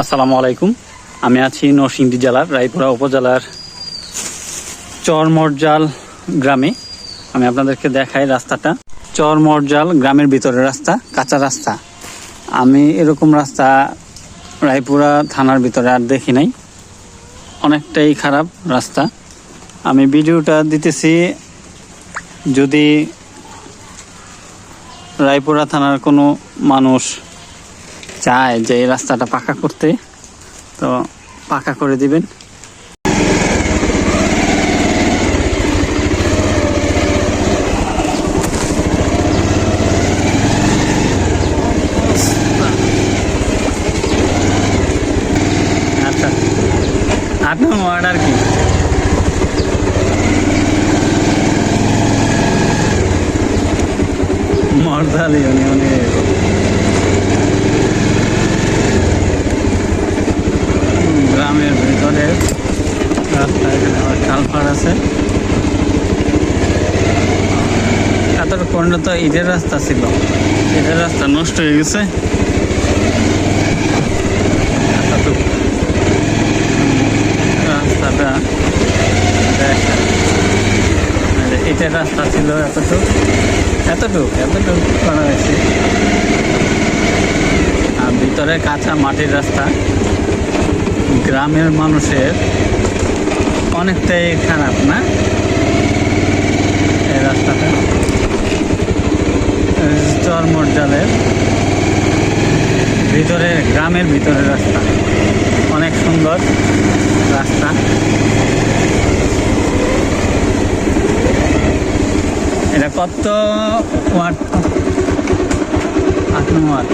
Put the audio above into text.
আসসালামু আলাইকুম। আমি আছি নরসিংদী জেলার, রায়পুরা উপজেলার চরমরজাল গ্রামে। আমি আপনাদেরকে দেখাই রাস্তাটা। চরমরজাল গ্রামের ভিতরে রাস্তা, কাঁচা রাস্তা। আমি এরকম রাস্তা রায়পুরা থানার ভিতরে আর দেখি নাই। অনেকটাই খারাপ রাস্তা। আমি ভিডিওটা দিতেছি যদি রায়পুরা থানার কোনো মানুষ চায় যে এই রাস্তাটা পাকা করতে। তো পাকা করে দিবেন। আচ্ছা। অর্ডার কি? মর্দালি ইউনিয়নের গ্রামের ভিতরে রাস্তা এখানে আবার কালপাড় আছে। এতক্ষণ তো ইটের রাস্তা ছিল। ইটের রাস্তা নষ্ট হয়ে গেছে। রাস্তাটা ইটের রাস্তা ছিল এতটুকু। এতটুকু এতটুকু করা হয়েছে। আর ভিতরে কাঁচা মাটির রাস্তা। গ্রামের মানুষের অনেকটাই খারাপ, না? এই রাস্তাটা। চরমর্জালের ভিতরে, গ্রামের ভিতরে রাস্তা। অনেক সুন্দর রাস্তা। এটা কত ওয়াট? আট নম্বর?